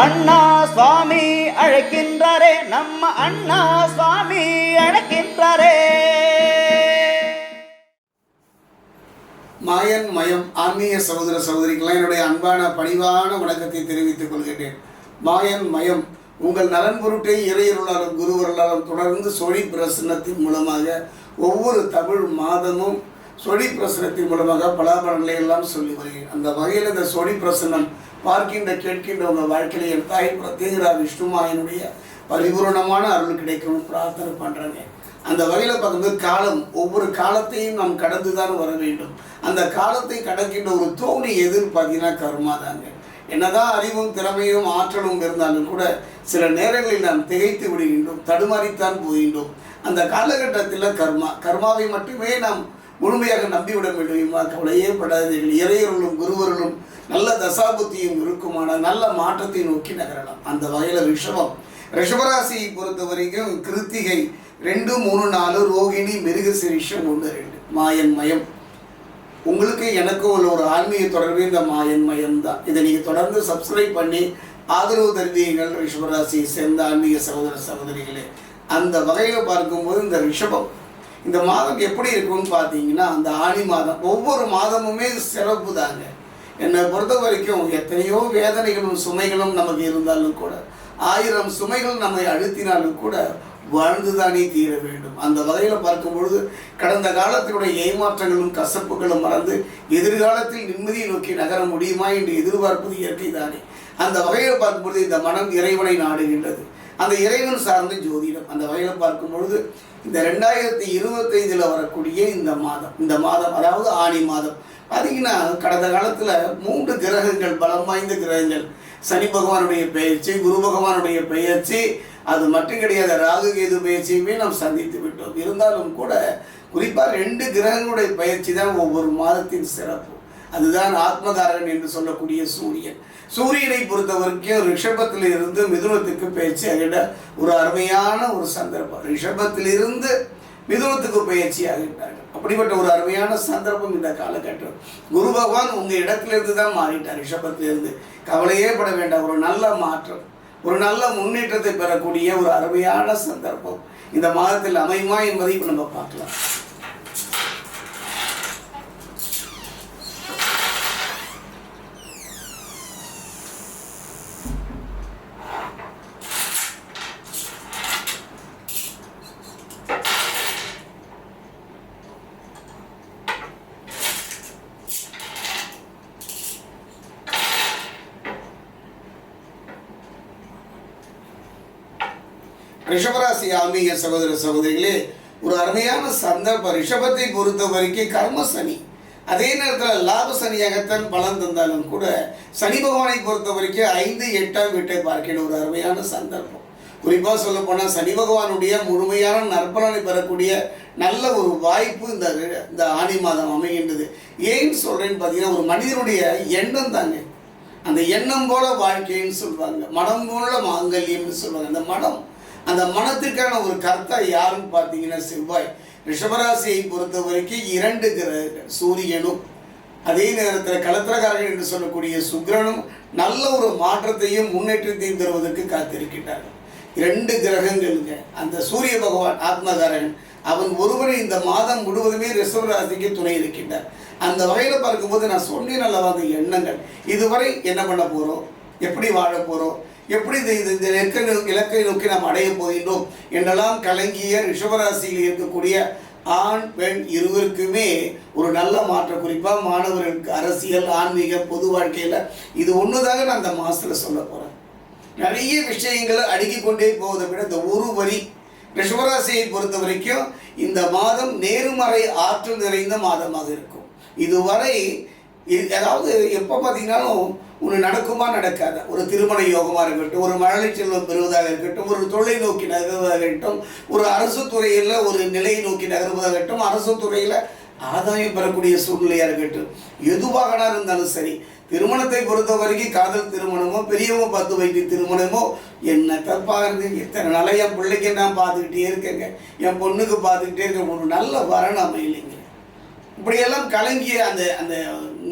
அண்ணா சுவாமி அழைக்கின்றாரே நம்ம அண்ணா சுவாமி அழைக்கின்றாரே. மாயன் மயம் ஆன்மீக சகோதர சகோதரிக்கெல்லாம் என்னுடைய அன்பான பணிவான வணக்கத்தை தெரிவித்துக் கொள்கின்றேன். மாயன் மயம் உங்கள் நலன் பொருட்டை இறையருளாலும் குருவருளாலும் தொடர்ந்து சொழி பிரசன்னத்தின் மூலமாக ஒவ்வொரு தமிழ் மாதமும் சொழி பிரசனத்தின் மூலமாக பலாபலன்களை எல்லாம் சொல்லி வருகிறேன். அந்த வகையில் இந்த சொழி பிரசன்னம் பார்க்கின்ற கேட்கின்ற உங்கள் வாழ்க்கையில் என் தாய் பிரத்யேகரா விஷ்ணுமாயனுடைய பரிபூர்ணமான அருள் கிடைக்கும்னு பிரார்த்தனை பண்ணுறேங்க அந்த வகையில் பார்க்கும்போது காலம் ஒவ்வொரு காலத்தையும் நாம் கடந்து தான் வர வேண்டும். அந்த காலத்தை கடக்கின்ற ஒரு தோணி எதுன்னு பார்த்தீங்கன்னா கர்மா தாங்க. என்னதான் அறிவும் திறமையும் ஆற்றலும் இருந்தாலும் கூட சில நேரங்களில் நாம் திகைத்து விடுகின்றோம் தடுமாறித்தான் போகின்றோம். அந்த காலகட்டத்தில் கர்மா கர்மாவை மட்டுமே நாம் முழுமையாக நம்பிவிட முடியுமா? கவலையே படாதீர்கள் இறையர்களும் குருவர்களும் நல்ல தசாபுத்தியும் இருக்குமானால் நல்ல மாற்றத்தை நோக்கி நகரலாம். அந்த வகையில் ரிஷபம். ரிஷபராசியை பொறுத்த வரைக்கும் கிருத்திகை ரெண்டு மூணு நாலு ரோகிணி மிருகசிரிஷம் ஒன்று ரெண்டு. மாயன் மயம் உங்களுக்கு எனக்கும் உள்ள ஒரு ஆன்மீக தொடர்பு இந்த மாயன் மயம் தான். இதை நீங்கள் தொடர்ந்து சப்ஸ்கிரைப் பண்ணி ஆதரவு தருவீங்கள் ரிஷபராசியை சேர்ந்த ஆன்மீக சகோதர சகோதரிகளே. அந்த வகையில் பார்க்கும்போது இந்த ரிஷபம் இந்த மாதம் எப்படி இருக்கும்னு பார்த்தீங்கன்னா அந்த ஆணி மாதம் ஒவ்வொரு மாதமுமே சிறப்பு தாங்க. என்னை பொறுத்த வரைக்கும் எத்தனையோ வேதனைகளும் சுமைகளும் நமக்கு இருந்தாலும் கூட ஆயிரம் சுமைகள் நம்மை அழுத்தினாலும் கூட வாழ்ந்துதானே தீர வேண்டும். அந்த வகையில் பார்க்கும் பொழுது கடந்த காலத்தினுடைய ஏமாற்றங்களும் கசப்புகளும் மறந்து எதிர்காலத்தில் நிம்மதியை நோக்கி நகர முடியுமா என்று எதிர்பார்ப்பது இயற்கை தானே. அந்த வகையில் பார்க்கும்பொழுது இந்த மனம் இறைவனை நாடுகின்றது. அந்த இறைவன் சார்ந்த ஜோதிடம். அந்த வகையில் பார்க்கும் பொழுது இந்த ரெண்டாயிரத்தி இருபத்தைந்தில் வரக்கூடிய இந்த மாதம் இந்த மாதம் அதாவது ஆணி மாதம். பார்த்தீங்கன்னா கடந்த காலத்தில் மூன்று கிரகங்கள் பலம் வாய்ந்த கிரகங்கள். சனி பகவானுடைய பெயர்ச்சி குரு பகவானுடைய பெயர்ச்சி அது மட்டும் கிடையாது ராகு கேது பயிற்சியுமே நாம் சந்தித்து விட்டோம். இருந்தாலும் கூட குறிப்பாக ரெண்டு கிரகங்களுடைய பயிற்சி தான் ஒவ்வொரு மாதத்தின் சிறப்பு. அதுதான் ஆத்மகாரகன் என்று சொல்லக்கூடிய சூரியன். சூரியனை பொறுத்த வரைக்கும் ரிஷபத்தில் இருந்து மிதுனத்துக்கு பயிற்சி ஆகிட ஒரு அருமையான ஒரு சந்தர்ப்பம். ரிஷபத்திலிருந்து மிதுனத்துக்கு பயிற்சி ஆகிட்டார்கள் அப்படிப்பட்ட ஒரு அருமையான சந்தர்ப்பம் இந்த காலகட்டம். குரு பகவான் உங்கள் இடத்திலிருந்து தான் மாறிட்டார் ரிஷபத்திலிருந்து. கவலையே பட வேண்டாம். ஒரு நல்ல மாற்றம் ஒரு நல்ல முன்னேற்றத்தை பெறக்கூடிய ஒரு அருமையான சந்தர்ப்பம். இந்த மாதத்தில் அமையுமா என்பதை இப்போ நம்ம பார்க்கலாம். ரிஷபராசி ஆன்மீக சகோதர சகோதரிகளே ஒரு அருமையான சந்தர்ப்பம் ரிஷபத்தை பொறுத்த வரைக்கும் கர்ம சனி. அதே நேரத்தில் லாப சனியாகத்தான் பலன் தந்தாலும் கூட சனி பகவானை பொறுத்த வரைக்கும் ஐந்து எட்டாம் வீட்டை பார்க்கிற ஒரு அருமையான சந்தர்ப்பம். குறிப்பாக சொல்ல போனால் சனி பகவானுடைய முழுமையான நற்பலனை பெறக்கூடிய நல்ல ஒரு வாய்ப்பு இந்த இந்த ஆணி மாதம் அமைகின்றது. ஏன்னு சொல்கிறேன்னு பார்த்தீங்கன்னா ஒரு மனிதனுடைய எண்ணம் தாங்க. அந்த எண்ணம் போல வாழ்க்கைன்னு சொல்லுவாங்க மனம் போல மாங்கல்யம்னு சொல்லுவாங்க அந்த மனம் அந்த மனத்திற்கான ஒரு கர்த்தா யாருன்னு பார்த்தீங்கன்னா செவ்வாய். ரிஷபராசியை பொறுத்த வரைக்கும் இரண்டு கிரகங்கள் சூரியனும் அதே நேரத்தில் கலத்திரகாரர்கள் என்று சொல்லக்கூடிய சுக்கிரனும் நல்ல ஒரு மாற்றத்தையும் முன்னேற்றத்தையும் தருவதற்கு காத்திருக்கின்றார்கள். இரண்டு கிரகங்களுங்க. அந்த சூரிய பகவான் ஆத்மகாரகன் அவன் ஒருவரை இந்த மாதம் முழுவதுமே ரிஷபராசிக்கு துணை இருக்கின்றார். அந்த வகையில் பார்க்கும்போது நான் சொன்னேன் அல்லவா அந்த எண்ணங்கள். இதுவரை என்ன பண்ண போகிறோம் எப்படி வாழ போகிறோம் எப்படி இந்த இந்த- இந்த இலக்கை இலக்கை நோக்கி நாம் அடைய போகின்றோம் என்றெல்லாம் கலங்கிய ரிஷபராசியில் இருக்கக்கூடிய ஆண் பெண் இருவருக்குமே ஒரு நல்ல மாற்றம். குறிப்பாக மாணவர்களுக்கு அரசியல் ஆன்மீக பொது வாழ்க்கையில் இது ஒன்று தாங்க நான் அந்த மாதத்தில் சொல்ல போகிறேன் நிறைய விஷயங்களை அடுக்கி கொண்டே போவதை விட இந்த ஒரு வரி ரிஷபராசியை பொறுத்த வரைக்கும் இந்த மாதம் நேர்மறை ஆற்றல் நிறைந்த மாதமாக இருக்கும். இதுவரை இது அதாவது எப்போ பார்த்தீங்கன்னாலும் ஒன்று நடக்குமா நடக்காத. ஒரு திருமண யோகமாக இருக்கட்டும் ஒரு மழலை செல்வம் பெறுவதாக இருக்கட்டும் ஒரு தொழிலை நோக்கி நகர்வதாக இருக்கட்டும் ஒரு அரசு துறையில் ஒரு நிலையை நோக்கி நகர்வதாக இருக்கட்டும் அரசு துறையில் ஆதாயம் பெறக்கூடிய சூழ்நிலையாக இருக்கட்டும். எதுவாக இருந்தாலும் சரி திருமணத்தை பொறுத்த வரைக்கும் காதல் திருமணமோ பெரியவங்க பார்த்து வைத்து திருமணமோ என்ன தப்பாக இருக்கு இத்தனை நாளாக என் பிள்ளைக்கு நான் பார்த்துக்கிட்டே இருக்கேங்க. என் பொண்ணுக்கு பார்த்துக்கிட்டே இருக்க ஒரு நல்ல வரணும் அமையலைங்க இப்படியெல்லாம் கலங்கிய அந்த அந்த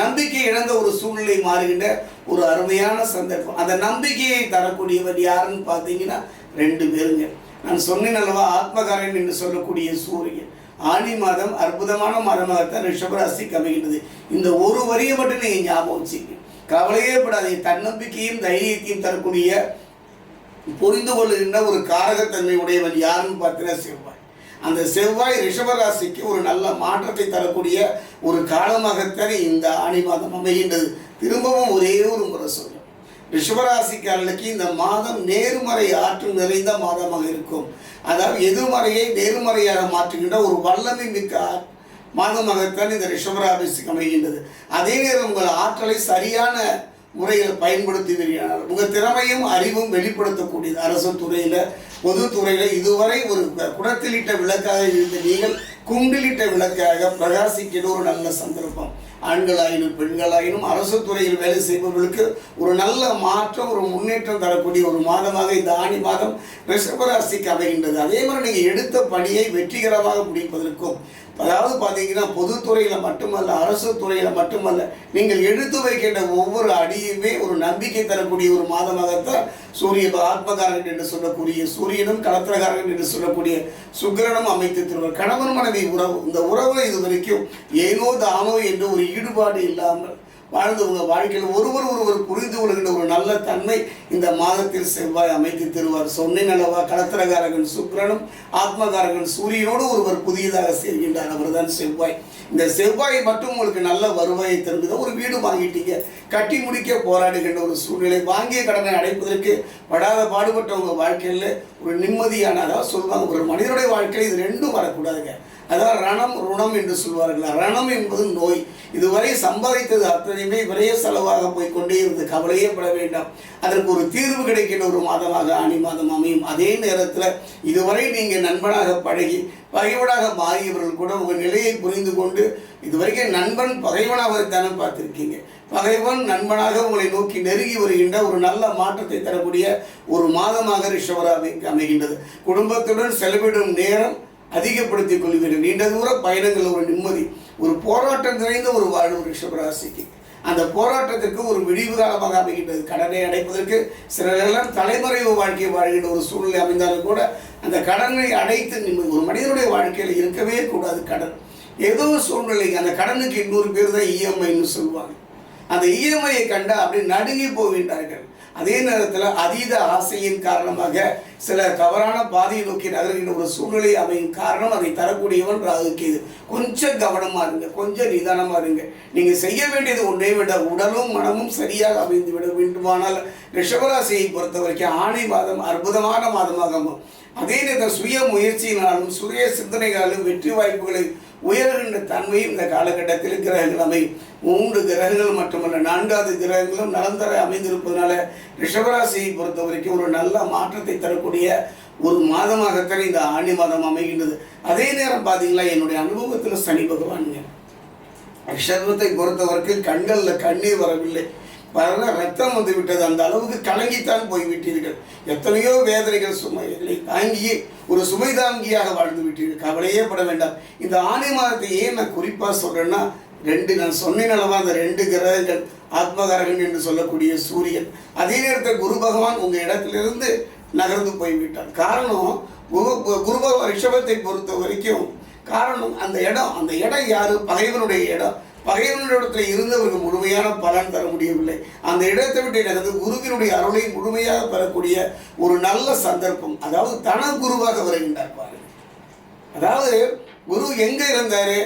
நம்பிக்கை இழந்த ஒரு சூழ்நிலை மாறுகின்ற ஒரு அருமையான சந்தர்ப்பம். அந்த நம்பிக்கையை தரக்கூடியவர் யாருன்னு பார்த்தீங்கன்னா ரெண்டு பேருங்க. நான் சொன்னேன் அல்லவா ஆத்மகாரன் என்று சொல்லக்கூடிய சூரியன். ஆனி மாதம் அற்புதமான மாதமாகத்தான் ரிஷபராசி கமைகின்றது. இந்த ஒரு வரியை மட்டும் நீங்கள் ஞாபகம் வச்சுங்க. கவலையே படாதீங்க. தன்னம்பிக்கையும் தைரியத்தையும் தரக்கூடிய புரிந்து கொள்ளுகின்ற ஒரு காரகத்தன்மை உடையவன் யாருன்னு பார்த்தீங்கன்னா செவ்வாய் அந்த செவ்வாய் ரிஷபராசிக்கு ஒரு நல்ல மாற்றத்தை தரக்கூடிய ஒரு காலமாகத்தான் இந்த ஆணி மாதம் அமைகின்றது. திரும்பவும் ஒரே ஒரு முறை சொல்லும் ரிஷபராசிக்காரர்களுக்கு இந்த மாதம் நேர்மறை ஆற்றல் நிறைந்த மாதமாக இருக்கும். அதாவது எதிர்மறையை நேர்மறையாக மாற்றுகின்ற ஒரு வல்லமை மிக்க மாதமாகத்தான் இந்த ரிஷபராசிக்கு அமைகின்றது. அதே நேரம் உங்கள் ஆற்றலை சரியான முறையில் பயன்படுத்துவீர்கள் உங்கள் திறமையும் அறிவும் வெளிப்படுத்தக்கூடியது அரசு துறையில் பொதுத்துறையில் இதுவரை ஒரு குடத்திலிட்ட விளக்காக இருந்த நீங்கள் குண்டிலிட்ட விளக்காக பிரகாசிக்கிற ஒரு நல்ல சந்தர்ப்பம். ஆண்களாயினும் பெண்களாயினும் அரசு துறையில் வேலை செய்பவர்களுக்கு ஒரு நல்ல மாற்றம் ஒரு முன்னேற்றம் தரக்கூடிய ஒரு மாதமாக இந்த ஆணி மாதம் ரிஷபராசிக்கு அமைகின்றது. அதே மாதிரி நீங்கள் எடுத்த பணியை வெற்றிகரமாக முடிப்பதற்கும் அதாவது பார்த்தீங்கன்னா பொதுத்துறையில் மட்டுமல்ல அரசு துறையில் மட்டுமல்ல நீங்கள் எடுத்து வைக்கின்ற ஒவ்வொரு அடியுமே ஒரு நம்பிக்கை தரக்கூடிய ஒரு மாதமாகத்தான் சூரிய ஆத்மகாரன் என்று சொல்லக்கூடிய சூரியனும் கலத்திரகாரன் என்று சொல்லக்கூடிய சுக்கிரனும் அமைத்து தருவார். கணவன் மனைவி உறவு இந்த உறவு இது வரைக்கும் ஏனோ தானோ என்று ஒரு ஈடுபாடு இல்லாமல் வாழ்ந்தவங்க வாழ்க்கையில் ஒருவர் ஒருவர் புரிந்து கொள்கின்ற ஒரு நல்ல தன்மை இந்த மாதத்தில் செவ்வாய் அமைத்து தருவார். சொன்னேன் அல்லவா கலத்திரகாரகன் சுக்கரனும் ஆத்மகாரகன் சூரியனோடு ஒருவர் புதியதாக சேர்கின்றார். அவர்தான் செவ்வாய். இந்த செவ்வாய் மட்டும் உங்களுக்கு நல்ல வருவாயை தருகிறது. ஒரு வீடு வாங்கிட்டீங்க. கட்டி முடிக்க போராடுகின்ற ஒரு சூழ்நிலை வாங்கிய கடனை அடைப்பதற்கு படாத பாடுபட்டவங்க வாழ்க்கையில் ஒரு நிம்மதியான அதாவது சொல்லுவாங்க ஒரு மனிதனுடைய வாழ்க்கையில் இது ரெண்டும் வரக்கூடாதுங்க. அதாவது ரணம் ருணம் என்று சொல்வார்கள் ரணம் என்பது நோய். இதுவரை சம்பாதித்தது அத்தனையுமே விரைய செலவாக போய் கொண்டே இருந்து கவலையே பட வேண்டாம். அதற்கு ஒரு தீர்வு கிடைக்கின்ற ஒரு மாதமாக ஆணி மாதம் அமையும். அதே நேரத்தில் இதுவரை நீங்கள் நண்பனாக பழகி பகைவனாக மாறியவர்கள் கூட உங்கள் நிலையை புரிந்து கொண்டு இதுவரைக்கும் நண்பன் பகைவனாகத்தானே பார்த்துருக்கீங்க. பகைவன் நண்பனாக உங்களை நோக்கி நெருங்கி வருகின்ற ஒரு நல்ல மாற்றத்தை தரக்கூடிய ஒரு மாதமாக ரிஷவராமி அமைகின்றது. குடும்பத்துடன் செலவிடும் நேரம் அதிகப்படுத்திக் கொள்வீர்கள். நீண்ட தூர பயணங்கள் ஒரு நிம்மதி ஒரு போராட்டம் நிறைந்த ஒரு வாழ்வு ரிஷபராசிக்கு. அந்த போராட்டத்திற்கு ஒரு விடிவு காலமாக அமைகின்றது. கடனை அடைப்பதற்கு சிலரெல்லாம் தலைமறைவு வாழ்க்கையை வாழ்கின்ற ஒரு சூழ்நிலை அமைந்தாலும் கூட அந்த கடனை அடைத்து ஒரு மனிதனுடைய வாழ்க்கையில் இருக்கவே கூடாது கடன். ஏதோ ஒரு சூழ்நிலை அந்த கடனுக்கு இன்னொரு பேர் தான் இஎம்ஐன்னு சொல்லுவாங்க. அந்த இஎம்ஐயை கண்டு அப்படி நடுங்கி போகின்றார்கள். அதே நேரத்தில் அதீத ஆசையின் காரணமாக சில தவறான பாதையை நோக்கி நகர்கின்ற ஒரு சூழ்நிலை அமையும் காரணம் அதை தரக்கூடியவன் ராகு கொஞ்சம் கவனமாக இருங்க கொஞ்சம் நிதானமாக இருங்க. நீங்கள் செய்ய வேண்டியது ஒன்றே விட உடலும் மனமும் சரியாக அமைந்து விட வேண்டுமானால் ரிஷபராசியை பொறுத்த வரைக்கும் ஆணை மாதம் அற்புதமான மாதமாக அதே நேரத்தில் சுய முயற்சியினாலும் சுய சிந்தனைகளாலும் வெற்றி வாய்ப்புகளை உயர்கின்ற தன்மையும் இந்த காலகட்டத்தில் கிரகங்கள் அமையும் மூன்று கிரகங்கள் மட்டுமல்ல நான்காவது கிரகங்களும் நலந்தர அமைந்திருப்பதனால ரிஷபராசியை பொறுத்த வரைக்கும் ஒரு நல்ல மாற்றத்தை தரக்கூடிய ஒரு மாதமாகத்தான் இந்த ஆணி மாதம் அமைகின்றது. அதே நேரம் பார்த்தீங்களா என்னுடைய அனுபவத்தில் சனி பகவானுங்க. ரிஷபத்தை பொறுத்த வரைக்கும் கண்களில் கண்ணீர் வரவில்லை. பல ரத்தம் வந்து விட்டது. அந்த அளவுக்கு கலங்கித்தான் போய்விட்டீர்கள் எத்தனையோ வேதனைகள் சுமைகளை தாங்கி ஒரு சுமை தாங்கியாக வாழ்ந்து விட்டீர்கள். கவலையே பட வேண்டாம். இந்த ஆணி மாதத்தை ஏன் நான் குறிப்பாக சொல்கிறேன்னா ரெண்டு நான் சொன்னேன் அளவாக அந்த ரெண்டு கிரகங்கள் ஆத்மகரகன் என்று சொல்லக்கூடிய சூரியன். அதே நேரத்தில் குரு பகவான் உங்கள் இடத்திலிருந்து நகர்ந்து போய்விட்டார் காரணம் குரு குரு பகவான் ரிஷபத்தை பொறுத்த வரைக்கும் காரணம் அந்த இடம் அந்த இடம் யாரு? பகைவனுடைய இடம். பகைவனுடைய இடத்துல இருந்தவருக்கு முழுமையான பலன் தர முடியவில்லை. அந்த இடத்தை விட்டு நகர்ந்து குருவினுடைய அருளை முழுமையாக பெறக்கூடிய ஒரு நல்ல சந்தர்ப்பம். அதாவது தன குருவாக வருகின்றார் பாருங்கள் அதாவது குரு எங்க இருந்தாரு?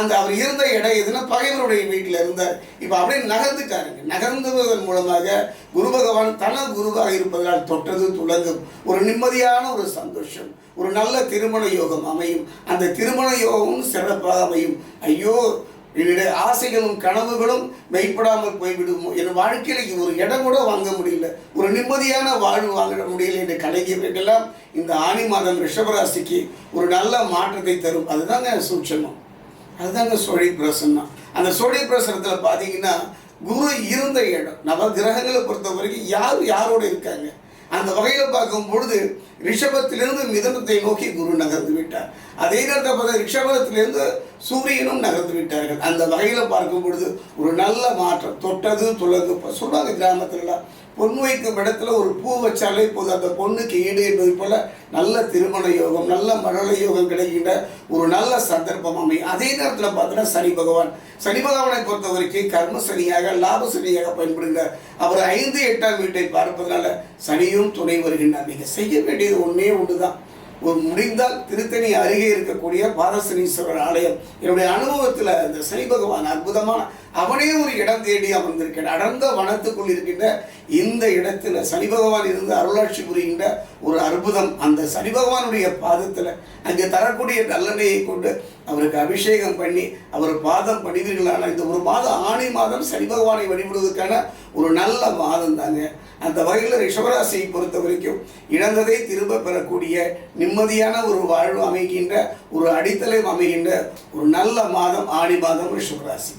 அந்த அவர் இருந்த இடம் எதுனா பகைவருடைய வீட்டில் இருந்தார். இப்போ அப்படியே நகர்ந்துட்டாருங்க. நகர்ந்துவதன் மூலமாக குரு பகவான் தன குருவாக இருப்பதால் தொட்டது துளங்கும் ஒரு நிம்மதியான ஒரு சந்தோஷம். ஒரு நல்ல திருமண யோகம் அமையும். அந்த திருமண யோகமும் சிறப்பாக அமையும். ஐயோ என்னுடைய ஆசைகளும் கனவுகளும் மெய்ப்படாமல் போய்விடும். என் வாழ்க்கையில் ஒரு இடம் கூட வாங்க முடியல. ஒரு நிம்மதியான வாழ்வு வாங்க முடியல என்று கலைஞர்களுக்கெல்லாம் இந்த ஆணி மாதம் ரிஷபராசிக்கு ஒரு நல்ல மாற்றத்தை தரும். அதுதாங்க சூட்சமம். அதுதாங்க சோழி பிரசன்னம் அந்த சோழி பிரசனத்தில் பார்த்தீங்கன்னா குரு இருந்த இடம். நவ கிரகங்களை பொறுத்த வரைக்கும் யார் யாரோட இருக்காங்க? அந்த வகையில் பார்க்கும் பொழுது ரிஷபத்திலிருந்து மிதனத்தை நோக்கி குரு நகர்ந்து விட்டார். அதே நேரத்தில் பார்த்தா ரிஷபத்திலிருந்து சூரியனும் நகர்ந்து விட்டார்கள். அந்த வகையில் பார்க்கும் பொழுது ஒரு நல்ல மாற்றம். தொட்டது துளங்கு சொல்லுவாங்க கிராமத்துலலாம். பொண்ணு வைக்கும் இடத்துல ஒரு பூ வச்சாலே போதும். அந்த பொண்ணுக்கு ஈடு என்பது போல நல்ல திருமண யோகம் நல்ல மழலை யோகம் கிடைக்கின்ற ஒரு நல்ல சந்தர்ப்பம் அமையும். அதே நேரத்தில் பார்த்தீங்கன்னா சனி பகவான். சனி பகவானை பொறுத்த வரைக்கும் கர்ம சனியாக லாப சனியாக பயன்படுகிறார் அவர் ஐந்து எட்டாம் வீட்டை பார்ப்பதனால சனியும் துணை வருகின்றார் நீங்கள் செய்ய வேண்டியது ஒன்றே ஒன்று தான் ஒரு முடிந்தால் திருத்தணி அருகே இருக்கக்கூடிய பாதசனீஸ்வரர் ஆலயம். என்னுடைய அனுபவத்தில் இந்த சனி பகவான் அற்புதமான அவனே ஒரு இடம் தேடி அமர்ந்திருக்கிறான் அடர்ந்த வனத்துக்குள் இருக்கின்ற இந்த இடத்துல சனி பகவான் இருந்து அருளாட்சி புரிகின்ற ஒரு அற்புதம். அந்த சனி பகவானுடைய பாதத்தில் அங்கே தரக்கூடிய நல்லெண்ணையை கொண்டு அவருக்கு அபிஷேகம் பண்ணி அவர் பாதம் பணிவீர்களான இந்த ஒரு மாதம் ஆணி மாதம் சனி பகவானை வழிபடுவதற்கான ஒரு நல்ல மாதம் தாங்க. அந்த வகையில் ரிஷபராசியை பொறுத்த வரைக்கும் இழந்ததை திரும்ப பெறக்கூடிய நிம்மதியான ஒரு வாழ்வு அமைகின்ற ஒரு அடித்தளம் அமைகின்ற ஒரு நல்ல மாதம் ஆணி மாதம் ரிஷபராசி